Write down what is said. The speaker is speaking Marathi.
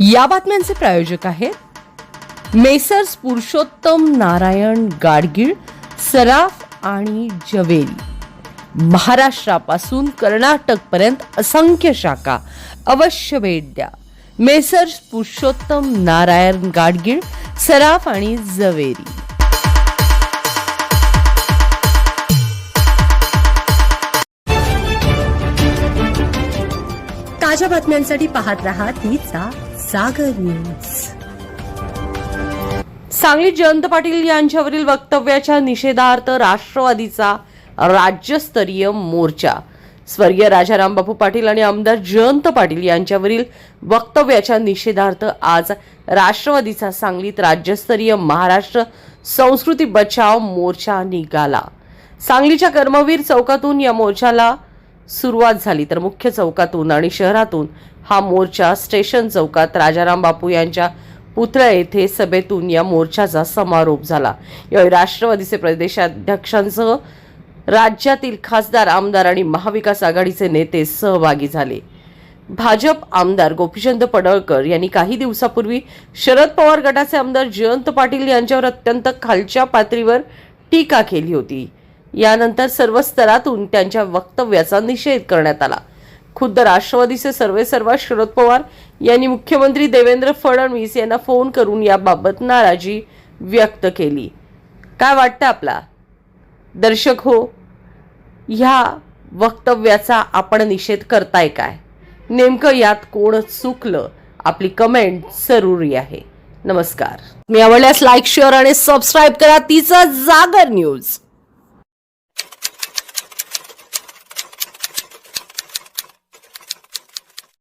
या बातम्यांचे प्रायोजक आहेत मेसर्स पुरुषोत्तम नारायण गाडगीळ सराफ आणि जवेरी. महाराष्ट्रापासून कर्नाटकपर्यंत असंख्य शाखा अवश्य भेट द्या. मेसर्स पुरुषोत्तम नारायण गाडगीळ सराफ आणि जवेरी. ताज्या बातम्यांसाठी पाहत रहा तीचा सागर न्यूज. सांगलीत जयंत पाटील यांच्यावरील वक्तव्याच्या निषेधार्थ राष्ट्रवादीचा राज्यस्तरीय मोर्चा. स्वर्गीय राजाराम बापू पाटील आणि आमदार जयंत पाटील यांच्यावरील वक्तव्याच्या निषेधार्थ आज राष्ट्रवादीचा सांगलीत राज्यस्तरीय महाराष्ट्र संस्कृती बचाव मोर्चा निघाला. सांगलीच्या कर्मवीर चौकातून या मोर्चाला सुरुवात झाली. तर मुख्य चौकातून आणि शहरातून हा मोर्चा स्टेशन चौकात राजाराम बापू यांच्या पुतळ्या येथे सभेतून या मोर्चाचा समारोप झाला. यावेळी राष्ट्रवादीचे प्रदेशाध्यक्षांसह राज्यातील खासदार आमदार आणि महाविकास आघाडीचे नेते सहभागी झाले. भाजप आमदार गोपीचंद पडळकर यांनी काही दिवसापूर्वी शरद पवार गटाचे आमदार जयंत पाटील यांच्यावर अत्यंत खालच्या पातळीवर टीका केली होती. यानंतर सर्व स्तरातून त्यांच्या वक्तव्याचा निषेध करण्यात आला. खुद्द राष्ट्रवादीचे सर्वेसर्वा शरद पवार यांनी मुख्यमंत्री देवेंद्र फडणवीस यांना फोन करून याबाबत नाराजी व्यक्त केली. काय वाटतं आपला? दर्शक हो ह्या वक्तव्याचा आपण निषेध करताय काय? नेमकं यात कोण चुकलं? आपली कमेंट जरुरी आहे. नमस्कार. मी आवडल्यास लाईक शेअर आणि सबस्क्राईब करा. तिचा जागर न्यूज